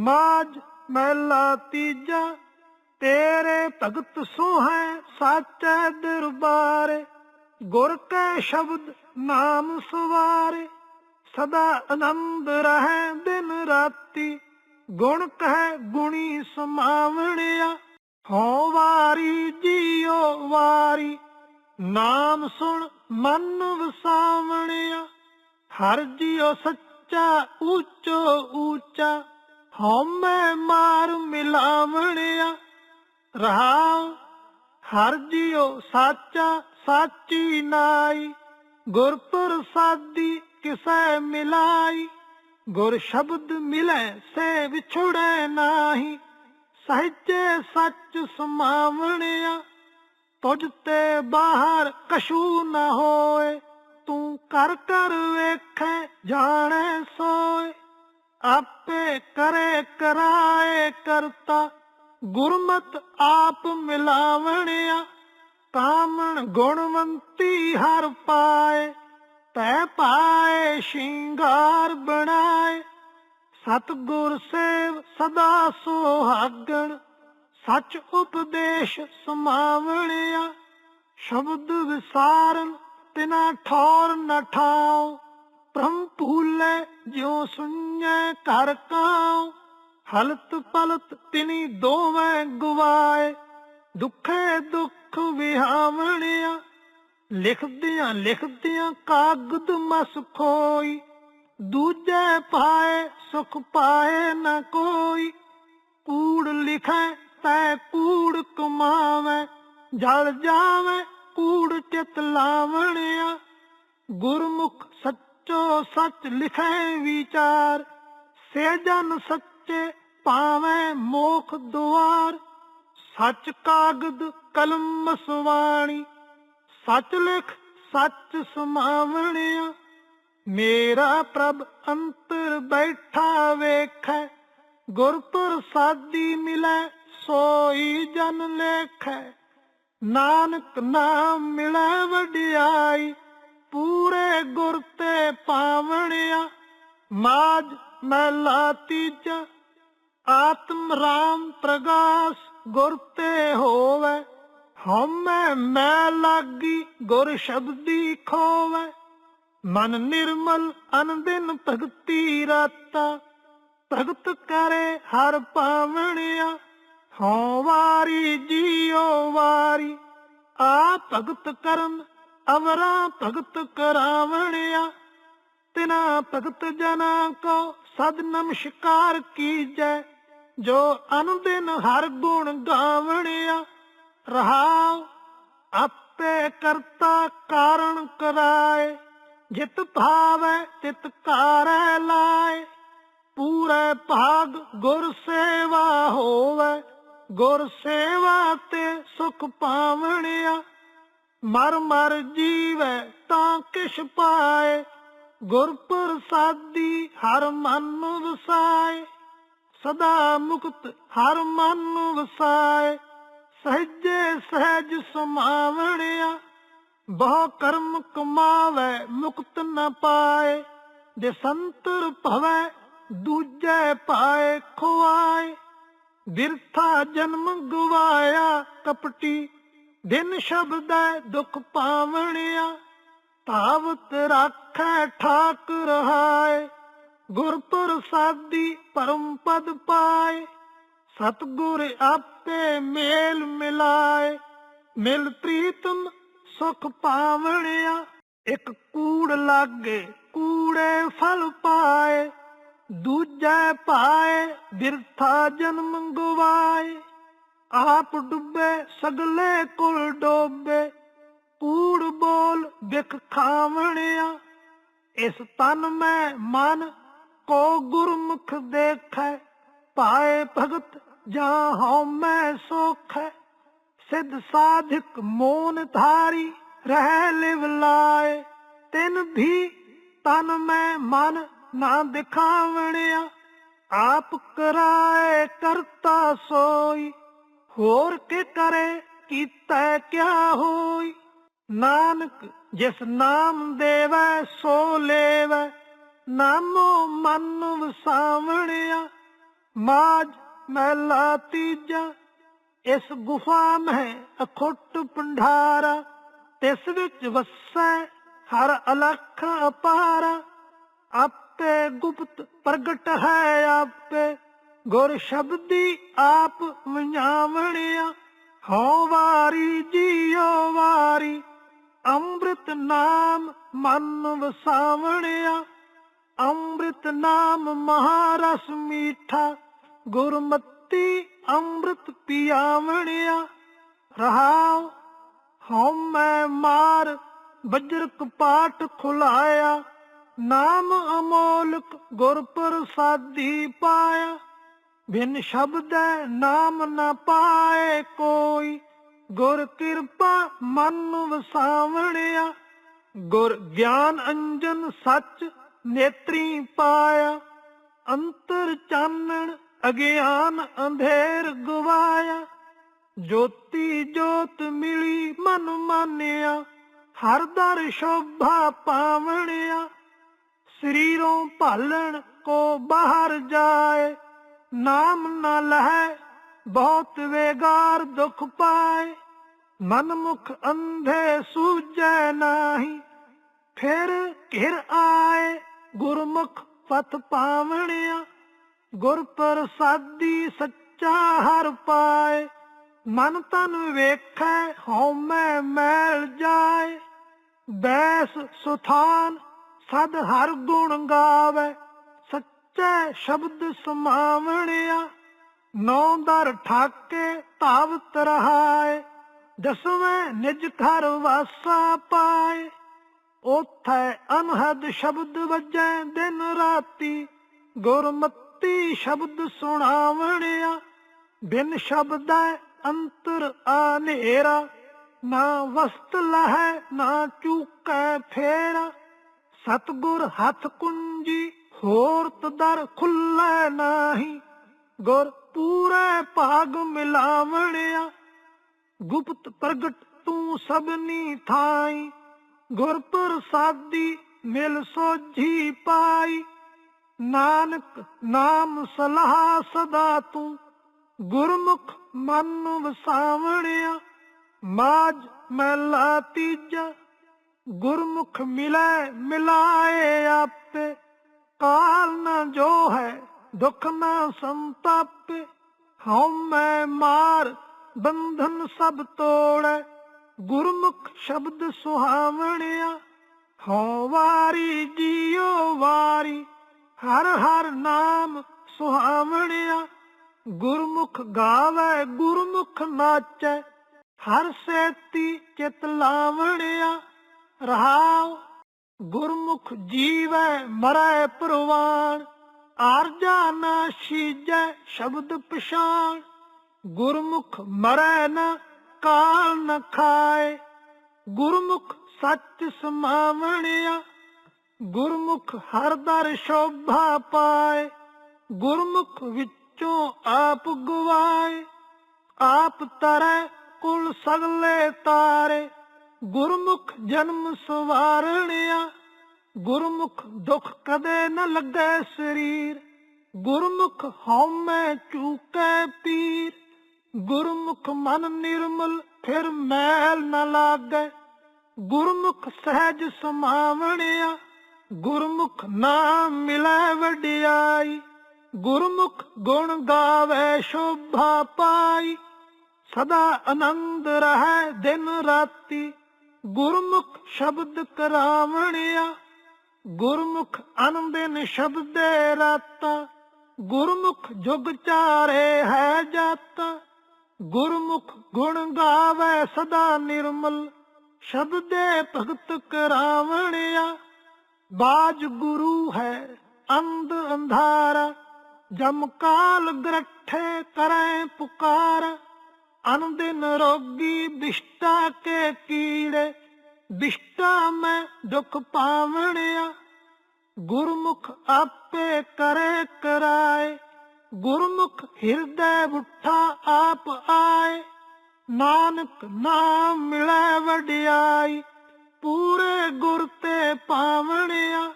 ਮਾਜ ਮਹਿਲਾ ਤੀਜਾ, ਤੇਰੇ ਭਗਤ ਸੋਹੈ ਸਾਚੈ ਦਰਬਾਰੇ, ਗੁਰ ਕੈ ਸ਼ਬਦ ਨਾਮ ਸਵਾਰੇ, ਸਦਾ ਆਨੰਦ ਰਹੈ ਦਿਨ ਰਾਤੀ, ਗੁਣ ਕਹਿ ਗੁਣੀ ਸਮਾਵਣਿਆ, ਹਉ ਵਾਰੀ ਜੀਉ ਵਾਰੀ, ਨਾਮ ਸੁਣ ਮਨ ਵਸਾਵਣਿਆ, ਹਰ ਜੀਉ ਸੱਚਾ, ਉੱਚੋ ਉੱਚਾ ਹਉਮੈ ਮਾਰ ਮਿਲਾਵਣਿਆ ਰਹਾਉ ਹਰ ਜੀਉ ਸਾਚਾ ਸਾਚੀ ਨਾਈ ਗੁਰ ਪ੍ਰਸਾਦੀ ਕਿਸੈ ਮਿਲਾਈ, ਗੁਰ ਸ਼ਬਦ ਮਿਲੈ ਸੇ ਵਿਛੜੈ ਨਾਹੀ, ਸਹਿਜੇ ਸੱਚ ਸਮਾਵਣਿਆ, ਤੁਝ ਤੇ ਬਾਹਰ ਕਸ਼ੂ ਨਾ ਹੋਏ, ਤੂੰ ਕਰ ਕਰ ਵੇਖੈ, ਜਾਣੈ ਸੋਏ, ਆਪੇ ਕਰਤਾ, ਗੁਰਮਤ ਆਪ ਮਿਲਾਵਣਿਆ ਕਾਮਣ ਗੁਣਵੰਤੀ ਹਰ ਪਾਏ, ਤੈ ਪਾਏ ਸ਼ਿੰਗਾਰ ਬਣਾਏ। ਸਤਗੁਰ ਸੇਵ ਸਦਾ ਸੁਹਾਗਣ, ਸਚ ਉਪਦੇਸ਼ ਸਮਾਵਣਿਆ। ਸ਼ਬਦ ਵਿਸਾਰਨ ਤਿਨਾ ਠੌਰ ਨ ਠਾਉ ਬ੍ਰਹਮ ਭੂਲੇ ਜਿਉ ਸੁਣੈ ਕਰ ਕਾਉ। ਹਲਤ ਪਲਤ ਤਿਨੀ ਦੋਵੇਂ ਗਵਾਏ, ਦੁਖੇ ਦੁੱਖ ਵਿਹਾਵਣਿਆ। ਲਿਖਦਿਆਂ ਲਿਖਦਿਆਂ ਕਾਗਦ ਮਸ ਖੋਈ, ਦੂਜੇ ਪਾਏ ਸੁਖ ਪਾਏ ਨਾ ਕੋਈ। ਕੂੜ ਲਿਖੈ ਤੈ ਕੂੜ ਕਮਾਵੇ, ਜਲ ਜਾਵੇ ਕੂੜ ਚਿਤ ਲਾਵਣਿਆ। ਗੁਰਮੁਖ ਸੱਚੋ ਸੱਚ ਲਿਖੈ ਵਿਚਾਰ ਸੇਜਨ ਸੱਚੇ ਪਾਵੇਂ ਮੋਖ ਦੁਆਰ, ਸੱਚ ਕਾਗਦ ਕਲਮ ਸਵਾਣੀ ਸੱਚ ਲਿਖ ਸੱਚ ਸਮਾਵਣਿਆ। ਮੇਰਾ ਪ੍ਰਭ ਅੰਤਰ ਬੈਠਾ ਵੇਖੈ ਗੁਰ ਪ੍ਰਸਾਦੀ ਮਿਲੈ, ਸੋਈ ਜਨ ਲੇਖੈ। ਨਾਨਕ ਨਾਮ ਮਿਲੈ ਵਡਿਆਈ, ਪੂਰੇ ਗੁਰ ਤੇ ਪਾਵਣਿਆ। ਮਾਜ ਮਹਿਲਾ ਤੀਜਾ ਆਤਮ ਰਾਮ ਪ੍ਰਗਾਸ ਗੁਰ ਤੇ ਹੋਵੇ, ਹਉਮੈ ਮੈਂ ਲਾਗੀ ਗੁਰ ਸ਼ਬਦੀ ਖੋਵੇ। ਮਨ ਨਿਰਮਲ ਅਨੰਦਿਨ ਭਗਤੀ ਰਾਤਾ, ਭਗਤ ਕਰੇ ਹਰ ਪਾਵਣਿਆ ਹਉ ਵਾਰੀ ਜੀਉ ਵਾਰੀ। ਆ ਭਗਤ ਕਰਨ ਅਵਰਾ ਭਗਤ ਕਰਾਵਣਿਆ ਤਿਨਾ ਭਗਤ ਜਨਾ ਕੋ ਸਦ ਨਮਸਕਾਰ ਕੀਜੈ, ਜੋ ਅਨੁਦਿਨ ਹਰ ਗੁਣ ਗਾਵਣਿਆ। ਰਹਾਉ, ਆਪੇ ਕਰਤਾ ਕਾਰਣ ਕਰਾਏ, ਜਿਤ ਭਾਵੈ ਤਿਤ ਕਾਰੈ ਲਾਏ। ਪੂਰੇ ਭਾਗ ਗੁਰ ਸੇਵਾ ਹੋਵੇ, ਗੁਰ ਸੇਵਾ ਤੇ ਸੁਖ ਪਾਵਣਿਆ। ਮਰ ਮਰ ਜੀਵੈ ਤਾਂ ਕਿਛ ਪਾਏ ਗੁਰ ਪ੍ਰਸਾਦੀ ਹਰ ਮਨ ਨੂੰ ਵਸਾਏ, ਸਦਾ ਮੁਕਤ ਹਰ ਮਨ ਨੂੰ ਵਸਾਏ। ਸਹਜੇ ਸਹਿਜ ਸਮਾਵਣਿਆ, ਬਹੁ ਕਰਮ ਕਮਾਵੇ, ਮੁਕਤ ਨ ਪਾਏ। ਜੇ ਸੰਤਰ ਭਵੈ, ਦੂਜੇ ਪਾਏ ਖੁਆਏ। ਬਿਰਥਾ ਜਨਮ ਗਵਾਇਆ, ਕਪਟੀ ਦਿਨ ਸ਼ਬਦੈ ਦੁਖ ਪਾਵਣਿਆ। ਤਾਵਤ ਰਾਖੈ ਠਾਕ ਰਹਾਏ ਗੁਰ ਪ੍ਰਸਾਦੀ ਪਰਮ ਪਦ ਪਾਏ, ਸਤਗੁਰ ਆਪੇ ਮੇਲ ਮਿਲਾਏ, ਮਿਲ ਪ੍ਰੀਤਮ ਸੁਖ ਪਾਵਣਿਆ, ਇੱਕ ਕੂੜ ਲਾਗੇ ਕੂੜੇ ਫਲ ਪਾਏ, ਦੂਜੇ ਪਾਏ ਬਿਰਥਾ ਜਨਮ ਗਵਾਏ ਆਪ ਡੁੱਬੇ ਸਗਲੇ ਕੁਲ ਡੋਬੇ ਬੋਲ ਖਾਵਣਿਆ, ਇਸ ਤਨ ਮੈਂ ਮਨ ਕੋ ਗੁਰਮੁਖ ਦੇਖੈ ਪਾਏ ਭਗਤ ਜਾਂ ਹਉ ਮੈਂ ਸੋਖੈ। ਸਿੱਧ ਸਾਧਕ ਮੋਨ ਧਾਰੀ ਰਹਿ ਲਿਵ ਲਾਏ, ਤਿਨ ਵੀ ਤਨ ਮੈਂ ਮਨ ਨਾ ਦਿਖਾਵਣਿਆ। ਆਪ ਕਰਾਏ ਕਰਤਾ ਸੋਈ, ਹੋਰ ਕੇ ਕਰੇ, ਕੀਤਾ ਕਿਆ ਹੋਈ? ਨਾਨਕ ਜਿਸ ਨਾਮ ਦੇਵੈ, ਸੋ ਲੇਵੈ। ਨਾਮੋ ਮਨ ਵਸਾਵਣਿਆ, ਮਾਜ ਮਹਿਲਾ ਤੀਜਾ। ਇਸ ਗੁਫਾ ਮਹਿ ਅਖੁੱਟ ਪੰਡਾਰਾ ਤਿਸ ਵਿੱਚ ਵਸੈ ਹਰ ਅਲਖ ਅਪਾਰ। ਆਪੇ ਗੁਪਤ ਪ੍ਰਗਟ ਹੈ ਆਪੇ, ਗੁਰ ਸ਼ਬਦੀ ਆਪ ਵਿਣਾਵਣਿਆ ਹਉ ਵਾਰੀ, ਜੀਉ ਵਾਰੀ ਅੰਮ੍ਰਿਤ ਨਾਮ ਮਨ ਵਸਾਵਣਿਆ, ਅੰਮ੍ਰਿਤ ਨਾਮ ਮਹਾਰਸ ਮੀਠਾ, ਗੁਰਮਤੀ ਅੰਮ੍ਰਿਤ ਪਿਆਵਣਿਆ। ਰਹਾਉ, ਹਉ ਮੈਂ ਮਾਰ ਬਜਰ ਕਪਾਟ ਖੁਲਾਇਆ, ਨਾਮ ਅਮੋਲਕ ਗੁਰ ਪ੍ਰਸਾਦੀ ਪਾਇਆ। ਬਿਨ ਸ਼ਬਦ ਨਾਮ ਨਾ ਪਾਏ ਕੋਈ ਗੁਰ ਕਿਰਪਾ ਮਨ ਵਸਾਵਣਿਆ, ਗੁਰ ਗਿਆਨ ਅੰਜਨ ਸੱਚ ਨੇਤਰੀ ਪਾਇਆ, ਅੰਤਰ ਚਾਨਣ ਅਗਿਆਨ ਅੰਧੇਰ ਗਵਾਇਆ, ਜੋਤੀ ਜੋਤ ਮਿਲੀ ਮਨ ਮਾਨਿਆ, ਹਰ ਦਰ ਸ਼ੋਭਾ ਪਾਵਣਿਆ, ਸਰੀਰੋਂ ਭਾਲਣ ਕੋ ਬਾਹਰ ਜਾਏ, ਨਾਮ ਨਾ ਲਹੈ ਬਹੁਤ ਵੇਗਾਰ ਦੁਖ ਪਾਏ ਮਨ ਮੁਖ ਅੰਧੇ ਸੂਝੈ ਨਾਹੀ। ਫਿਰ ਘਿਰ ਆਏ ਗੁਰਮੁਖ ਪਤ ਪਾਵਣਿਆ, ਗੁਰ ਪ੍ਰਸਾਦੀ ਸੱਚਾ ਹਰ ਪਾਏ। ਮਨ ਤਨ ਵੇਖੈ, ਹਉਮੈ ਮੈਲ ਜਾਏ। ਬੈਸ ਸੁਥਾਨ, ਸਦ ਹਰ ਗੁਣ ਗਾਵੇ, ਸੱਚੇ ਸ਼ਬਦ ਸਮਾਵਣਿਆ। ਨੌ ਦਰ ਠਾਕੇ ਧਾਵਤ ਰਹਾਏ ਦਸਵੇਂ ਨਿਜ ਘਰ ਵਾਸਾ ਪਾਏ। ਉਥੈ ਅਨਹਦ ਸ਼ਬਦ ਵੱਜੈ ਦਿਨ ਰਾਤੀ, ਗੁਰਮਤੀ ਸ਼ਬਦ ਸੁਣਾਵਣਿਆ। ਬਿਨ ਸ਼ਬਦੈ ਅੰਤਰ ਆਨੇਰਾ, ਨਾ ਵਸਤ ਲਹੈ, ਨਾ ਚੂਕੈ ਫੇਰਾ। ਸਤਗੁਰ ਹੱਥ ਕੁੰਜੀ, ਹੋਰ ਤਦਰ ਖੁੱਲੈ ਨਾਹੀ। ਗੁਰ ਪੂਰੇ ਭਾਗ ਮਿਲਾਵਣਿਆ। ਗੁਪਤ ਪ੍ਰਗਟ ਤੂੰ ਸਭਨੀ ਥਾਈ। ਗੁਰ ਪ੍ਰਸਾਦੀ ਮਿਲ ਸੋਝੀ ਪਾਈ। ਨਾਨਕ ਨਾਮ ਸਲਾਹ ਸਦਾ ਤੂੰ। ਗੁਰਮੁਖ ਮਨ ਵਸਾਵਣਿਆ। ਮਾਜ ਮਹਿਲਾ ਤੀਜਾ। ਗੁਰਮੁਖ ਮਿਲੈ ਮਿਲਾਏ ਆਪੇ। ਕਾਲ ਨ ਜੋ ਹੈ ਦੁੱਖ ਨ ਸੰਤਾਪੇ, ਹਉ ਮੈਂ ਮਾਰ, ਬੰਧਨ ਸਭ ਤੋੜੈ। ਗੁਰਮੁਖ ਸ਼ਬਦ ਸੁਹਾਵਣਿਆ, ਹਉ ਵਾਰੀ ਜੀਉ ਵਾਰੀ। ਹਰ ਹਰ ਨਾਮ ਸੁਹਾਵਣਿਆ, ਗੁਰਮੁਖ ਗਾਵੇ, ਗੁਰਮੁਖ ਨਾਚੈ। ਹਰ ਸੇਤੀ ਚਿਤ ਲਾਵਣਿਆ, ਰਹਾਉ, ਗੁਰਮੁਖ ਜੀਵੈ, ਮਰੈ ਪ੍ਰਵਾਨ। ਆਰਜਾ ਨਾ ਸ਼ੀਜੈ ਸ਼ਬਦ ਪਛਾਣ, ਗੁਰਮੁਖ ਮਰੈ ਨਾ ਕਾਲ ਨ ਖਾਏ। ਗੁਰਮੁਖ ਸੱਚ ਸਮਾਵਣਿਆ, ਗੁਰਮੁਖ ਹਰ ਦਰ ਸ਼ੋਭਾ ਪਾਏ। ਗੁਰਮੁਖ ਵਿੱਚੋਂ ਆਪ ਗਵਾਏ, ਆਪ ਤਰੈ ਕੁਲ ਸਗਲੇ ਤਾਰੇ। ਗੁਰਮੁਖ ਜਨਮ ਸਵਾਰਣਿਆ ਗੁਰਮੁਖ ਦੁਖ ਕਦੇ ਨ ਲੱਗੇ ਸਰੀਰ। ਗੁਰਮੁਖ ਹਉਮੈ ਚੂਕੈ ਪੀਰ। ਗੁਰਮੁਖ ਮਨ ਨਿਰਮਲ ਫਿਰ ਮੈਲ ਨ ਲਾਗੈ। ਗੁਰਮੁਖ ਸਹਿਜ ਸਮਾਵਣਿਆ। ਗੁਰਮੁਖ ਨਾਮ ਮਿਲੈ ਵਡਿਆਈ। ਗੁਰਮੁਖ ਗੁਣ ਗਾਵੇ ਸ਼ੋਭਾ ਪਾਈ। ਸਦਾ ਆਨੰਦ ਰਹੈ ਦਿਨ ਰਾਤੀ। ਗੁਰਮੁਖ ਸ਼ਬਦ ਕਰਾਵਣਿਆ। ਗੁਰਮੁਖ ਅਨੰਦਿਨ ਸ਼ਬਦੇ ਰਾਤਾ, ਗੁਰਮੁਖ ਜੁਗ ਚਾਰੇ ਹੈ ਜਾਤਾ, ਗੁਰਮੁਖ ਗੁਣ ਗਾਵੇ ਸਦਾ ਨਿਰਮਲ, ਸ਼ਬਦੇ ਭਗਤ ਕਰਾਵਣਿਆ। ਬਾਜ ਗੁਰੂ ਹੈ ਅੰਧ ਅੰਧਾਰਾ, ਜਮ ਕਾਲ ਗਰਠੇ ਕਰੈ ਪੁਕਾਰ। ਅਨੰਦਿਨ ਰੋਗੀ ਬਿਸ਼ਟਾ ਕੇ ਕੀੜੇ ਬਿਸ਼ਟਾ ਮੈਂ ਦੁਖ ਪਾਵਣਿਆ, ਗੁਰਮੁਖ ਆਪੇ ਕਰੇ ਕਰਾਏ, ਗੁਰਮੁਖ ਹਿਰਦੈ ਬੁੱਠਾ ਆਪ ਆਏ, ਨਾਨਕ ਨਾਮ ਮਿਲੈ ਵਡਿਆਈ, ਪੂਰੇ ਗੁਰ ਤੇ ਪਾਵਣਿਆ